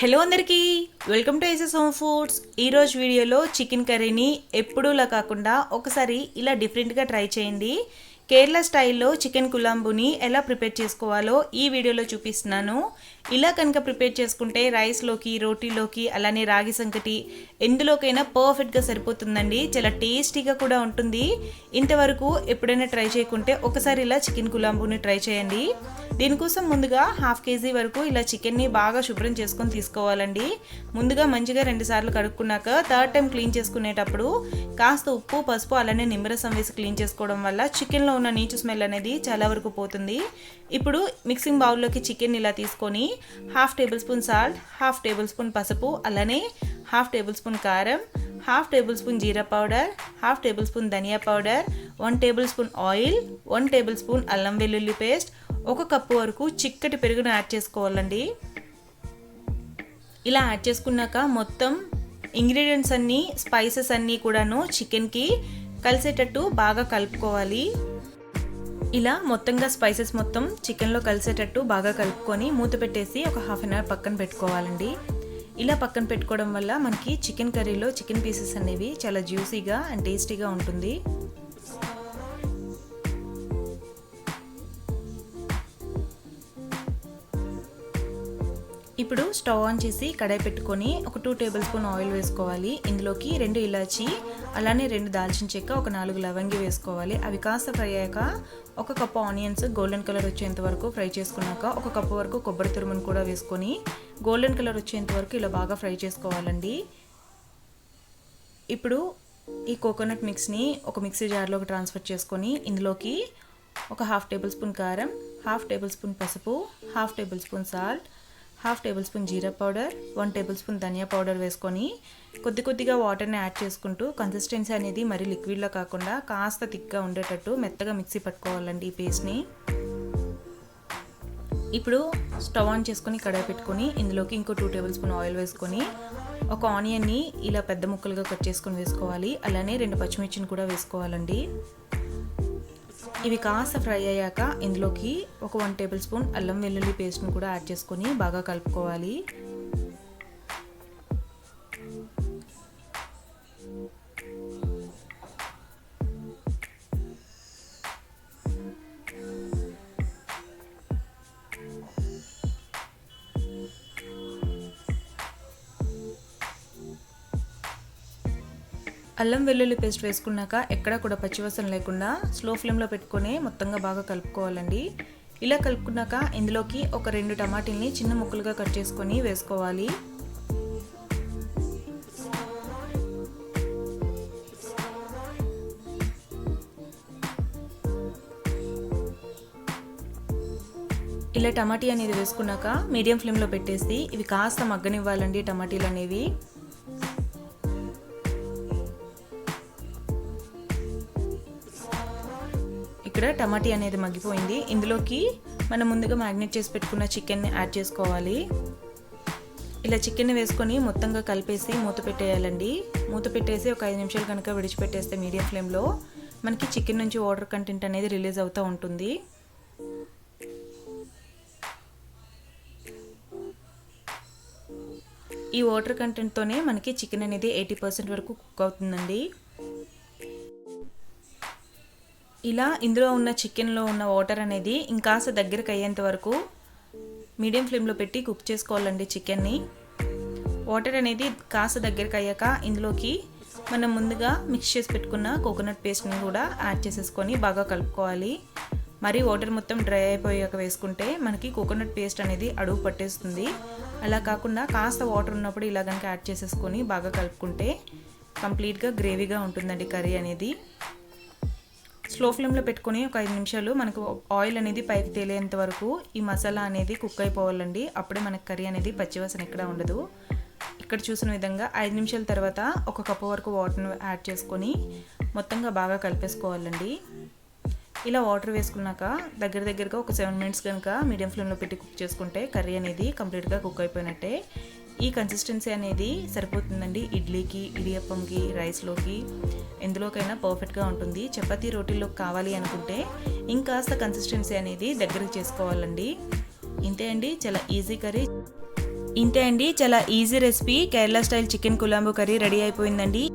Hello అందరికీ welcome to Aces Home Foods ఈరోజు వీడియోలో చికెన్ కర్రీని ఎప్పుడూలా కాకుండా ఒకసారి ఇలా డిఫరెంట్గా ట్రై చేయండి. కేరళ స్టైల్లో చికెన్ కులాంబుని ఎలా ప్రిపేర్ చేసుకోవాలో ఈ వీడియోలో చూపిస్తున్నాను. ఇలా కనుక ప్రిపేర్ చేసుకుంటే రైస్లోకి రోటీలోకి అలానే రాగి సంకటి ఎందులోకైనా పర్ఫెక్ట్గా సరిపోతుందండి. చాలా టేస్టీగా కూడా ఉంటుంది. ఇంతవరకు ఎప్పుడైనా ట్రై చేయకుంటే ఒకసారి ఇలా చికెన్ కులాంబుని ట్రై చేయండి. దీనికోసం ముందుగా హాఫ్ కేజీ వరకు ఇలా చికెన్ని బాగా శుభ్రం చేసుకొని తీసుకోవాలండి. ముందుగా మంచిగా రెండు సార్లు కడుక్కున్నాక థర్డ్ టైం క్లీన్ చేసుకునేటప్పుడు కాస్త ఉప్పు పసుపు అలానే నిమ్మరసం వేసి క్లీన్ చేసుకోవడం వల్ల చికెన్లో ఉన్న నీచు స్మెల్ అనేది చాలా వరకు పోతుంది. ఇప్పుడు మిక్సింగ్ బౌల్లోకి చికెన్ ఇలా తీసుకొని half tablespoon salt half tablespoon పసుపు అలానే హాఫ్ టేబుల్ స్పూన్ కారం హాఫ్ టేబుల్ స్పూన్ జీరా పౌడర్ హాఫ్ టేబుల్ స్పూన్ ధనియా powder one tablespoon oil one tablespoon అల్లం వెల్లుల్లి పేస్ట్ ఒక కప్పు వరకు చిక్కటి పెరుగును యాడ్ చేసుకోవాలండి. ఇలా యాడ్ చేసుకున్నాక మొత్తం ఇంగ్రీడియంట్స్ అన్నీ స్పైసెస్ అన్నీ కూడాను చికెన్కి కలిసేటట్టు బాగా కలుపుకోవాలి. ఇలా మొత్తంగా స్పైసెస్ మొత్తం చికెన్లో కలిసేటట్టు బాగా కలుపుకొని మూత పెట్టేసి ఒక హాఫ్ అన్ అవర్ పక్కన పెట్టుకోవాలండి. ఇలా పక్కన పెట్టుకోవడం వల్ల మనకి చికెన్ కర్రీలో చికెన్ పీసెస్ అనేవి చాలా జ్యూసీగా అండ్ టేస్టీగా ఉంటుంది. ఇప్పుడు స్టవ్ ఆన్ చేసి కడాయి పెట్టుకొని ఒక టూ టేబుల్ స్పూన్ ఆయిల్ వేసుకోవాలి. ఇందులోకి రెండు ఇలాచి అలానే రెండు దాల్చిన చెక్క ఒక నాలుగు లవంగి వేసుకోవాలి. అవి కాస్త ఫ్రై అయ్యాక ఒక కప్పు ఆనియన్స్ గోల్డెన్ కలర్ వచ్చేంత వరకు ఫ్రై చేసుకున్నాక ఒక కప్పు వరకు కొబ్బరి తురుమును కూడా వేసుకొని గోల్డెన్ కలర్ వచ్చేంత వరకు ఇలా బాగా ఫ్రై చేసుకోవాలండి. ఇప్పుడు ఈ కోకోనట్ మిక్స్ని ఒక మిక్సీ జార్లోకి ట్రాన్స్ఫర్ చేసుకొని ఇందులోకి ఒక హాఫ్ టేబుల్ స్పూన్ కారం హాఫ్ టేబుల్ స్పూన్ పసుపు half tablespoon salt half tablespoon జీరా పౌడర్ వన్ టేబుల్ స్పూన్ ధనియా పౌడర్ వేసుకొని కొద్ది కొద్దిగా వాటర్ని యాడ్ చేసుకుంటూ కన్సిస్టెన్సీ అనేది మరి లిక్విడ్లో కాకుండా కాస్త థిక్గా ఉండేటట్టు మెత్తగా మిక్సీ పట్టుకోవాలండి ఈ పేస్ట్ని ఇప్పుడు స్టవ్ ఆన్ చేసుకొని కడాయి పెట్టుకొని ఇందులోకి ఇంకో టూ టేబుల్ స్పూన్ ఆయిల్ వేసుకొని ఒక ఆనియన్ని ఇలా పెద్ద ముక్కలుగా కట్ చేసుకొని వేసుకోవాలి. అలానే రెండు పచ్చిమిర్చిని కూడా వేసుకోవాలండి. ఇవి కాస్త ఫ్రై అయ్యాక ఇందులోకి ఒక వన్ టేబుల్ స్పూన్ అల్లం వెల్లుల్లి పేస్ట్ను కూడా యాడ్ చేసుకొని బాగా కలుపుకోవాలి. అల్లం వెల్లుల్లి పేస్ట్ వేసుకున్నాక ఎక్కడ కూడా పచ్చివసన లేకుండా స్లో ఫ్లేమ్లో పెట్టుకొని మొత్తంగా బాగా కలుపుకోవాలండి. ఇలా కలుపుకున్నాక ఇందులోకి ఒక రెండు టమాటీల్ని చిన్న ముక్కలుగా కట్ చేసుకొని వేసుకోవాలి. ఇలా టమాటీ అనేది వేసుకున్నాక మీడియం ఫ్లేమ్లో పెట్టేసి ఇవి కాస్త మగ్గనివ్వాలండి టమాటీలు అనేవి. ఇక్కడ టమాటీ అనేది మగ్గిపోయింది. ఇందులోకి మనం ముందుగా మ్యాగ్నేట్ చేసి పెట్టుకున్న చికెన్ని యాడ్ చేసుకోవాలి. ఇలా చికెన్ వేసుకొని మొత్తంగా కలిపేసి మూత పెట్టేయాలండి. మూత పెట్టేసి ఒక ఐదు నిమిషాలు కనుక విడిచిపెట్టేస్తే మీడియం ఫ్లేమ్లో మనకి చికెన్ నుంచి వాటర్ కంటెంట్ అనేది రిలీజ్ అవుతూ ఉంటుంది. ఈ వాటర్ కంటెంట్తోనే మనకి చికెన్ అనేది ఎయిటీ పర్సెంట్ వరకు కుక్ అవుతుందండి. ఇలా ఇందులో ఉన్న చికెన్లో ఉన్న వాటర్ అనేది ఇంకాస్త దగ్గరకు అయ్యేంత వరకు మీడియం ఫ్లేమ్లో పెట్టి కుక్ చేసుకోవాలండి చికెన్ని. వాటర్ అనేది కాస్త దగ్గరకు అయ్యాక ఇందులోకి మనం ముందుగా మిక్స్ చేసి పెట్టుకున్న కోకోనట్ పేస్ట్ని కూడా యాడ్ చేసేసుకొని బాగా కలుపుకోవాలి. మరి వాటర్ మొత్తం డ్రై అయిపోయాక వేసుకుంటే మనకి కోకోనట్ పేస్ట్ అనేది అడుగు పట్టేస్తుంది. అలా కాకుండా కాస్త వాటర్ ఉన్నప్పుడు ఇలా కనుక యాడ్ చేసేసుకొని బాగా కలుపుకుంటే కంప్లీట్గా గ్రేవీగా ఉంటుందండి కర్రీ అనేది. స్లో ఫ్లేమ్లో పెట్టుకొని ఒక ఐదు నిమిషాలు మనకు ఆయిల్ అనేది పైకి తేలేంత వరకు ఈ మసాలా అనేది కుక్ అయిపోవాలండి. అప్పుడే మనకి కర్రీ అనేది పచ్చివాసన ఎక్కడ ఉండదు. ఇక్కడ చూసిన విధంగా ఐదు నిమిషాల తర్వాత ఒక కప్పు వరకు వాటర్ను యాడ్ చేసుకొని మొత్తంగా బాగా కలిపేసుకోవాలండి. ఇలా వాటర్ వేసుకున్నాక దగ్గర దగ్గరగా ఒక సెవెన్ మినిట్స్ కనుక మీడియం ఫ్లేమ్లో పెట్టి కుక్ చేసుకుంటే కర్రీ అనేది కంప్లీట్గా కుక్ అయిపోయినట్టే. ఈ కన్సిస్టెన్సీ అనేది సరిపోతుందండి. ఇడ్లీకి ఇడియప్పంకి రైస్లోకి ఎందులోకైనా పర్ఫెక్ట్గా ఉంటుంది. చపాతీ రోటీలోకి కావాలి అనుకుంటే ఇంకాస్త కన్సిస్టెన్సీ అనేది దగ్గరకు చేసుకోవాలండి. ఇంతే అండి చాలా ఈజీ కర్రీ. ఇంతే అండి చాలా easy recipe Kerala style chicken kulambu curry ready అయిపోయిందండి.